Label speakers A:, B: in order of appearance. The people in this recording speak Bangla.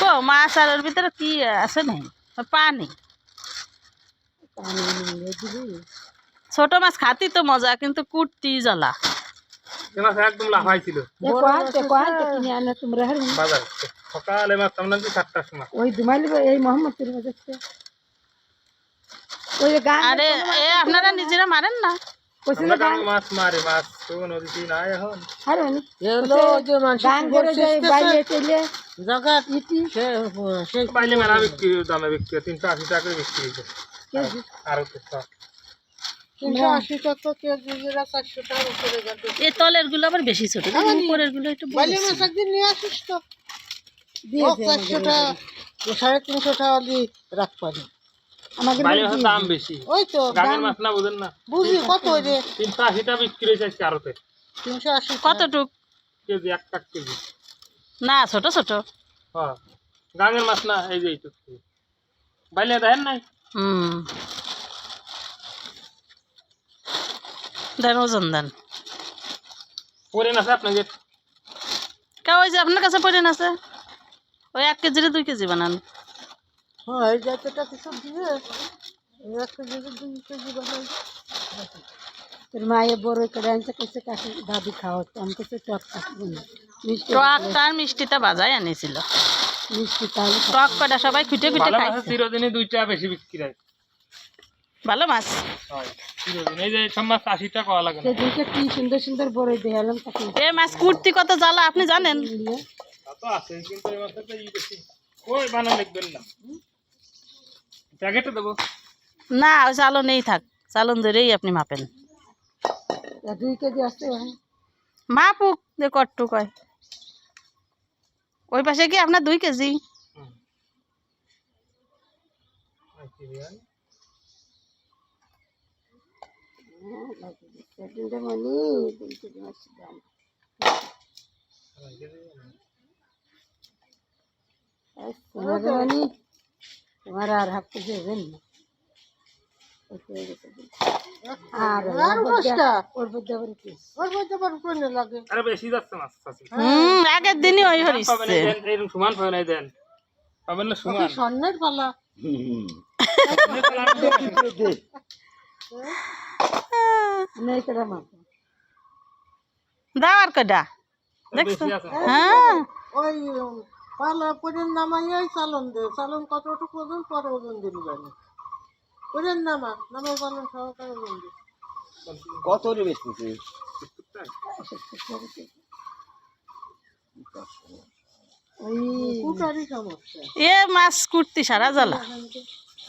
A: কো মাছ আর ওর ভিতরে কি আছে নাই? পানি। ছোট মাছ খাতি তো মজা কিন্তু কুটতি জ্বালা।
B: একদম সকালে মাছ আমরা সময়।
C: ওই দুমাইলি এই মোহাম্মদপুর
A: আরে এ আপনারা নিজেরা মারেন না?
B: মাছ মারি মাছ নদীতে নাই এখন
C: হারুন গান যে বাইরে
D: জায়গা
C: ইটি
D: সে
B: পাইলে মেলা বিক্রি দামে বিক্রি তিনশো আশি টাকা বিক্রি হয়েছে আরও।
D: তিনশো আশি টাকা কেজি চারশো উপরে
A: এই তলেরগুলো আবার বেশি ছোট উপরেরগুলো একটু
D: বাইলে মাছ একদিন নিয়ে আসিস তো
C: দিয়ে
D: চারশো টাকা সাড়ে তিনশো টাকা দিয়ে রাখ পারি
B: বাইরে দাম বেশি।
D: ওই তো
B: গাঙের মাছ না বুঝেন না।
D: বুঝি কত ওই রে
B: তিনশো আশি বিক্রি হয়েছে আজকে আরোতে
D: তিনশো আশি
A: কতটুক?
B: কেজি এক টাক কেজি।
A: না ছোট ছোট।
B: হ্যাঁ গাঙের মাছ না এই যে এইটুক বাইলে দেখেন নাই?
A: হুম। দেন ওজন দেন।
B: পরে না আপনাকে
A: কে ওই যে আপনার কাছে পড়ে আছে? ওই এক কেজির দুই কেজি বানান।
D: হ্যাঁ এই যতটা কিছু দিবে এক কেজি দুই কেজি বানাই।
C: তোর মায়ের বড় করে আনছে কাছে দাদি খাওয়া আমি টক মিষ্টি
A: মিষ্টিটা বাজাই আনিছিল।
C: মিষ্টি তাহলে
A: টক কটা সবাই খুঁটে খুঁটে
B: ভালো চিরদিনই দুইটা বেশি বিক্রি হয়।
A: ভালো মাছ।
B: হয় চিরদিন। এই যে সব মাছ আশি টাকা হওয়া লাগে না।
C: সেদিনকে কি সুন্দর সুন্দর বড় দেখালাম তাকে
A: এ মাছ কুর্তি কত জ্বালা আপনি জানেন?
C: নিয়ে
B: তা তো আছে কিন্তু এই মাছের তো ই বেশি। ওই বানা লিখবেন না। প্যাকেটে দেবো।
A: না ওই চালনেই থাক। চালন ধরেই আপনি মাপেন।
C: দুই কেজি ভাই।
A: মাপুক যে কট্টু কয়। ওই পাশে কি আপনার দুই কেজি?
C: মানে মানে আর হাফ কেজি হবেন না।
A: আগের দিনই ওই
B: দেন এরকম সমান পাবেন এই দেন। পাবেন না সমান।
D: স্বর্ণের পালা?
C: নেই করে মাপ
A: দাও আর কটা। দেখছ? হ্যাঁ।
D: পালা পরের নামাইয়াই চালন দে। চালন কতটুকু ওজন পরে ওজন দিবি জানি। পরের নামা নামাই পালন সহকারে ওজন দিবি।
E: কত রে
D: সমস্যা।
A: এ মাছ কুর্তি সারা জ্বালা।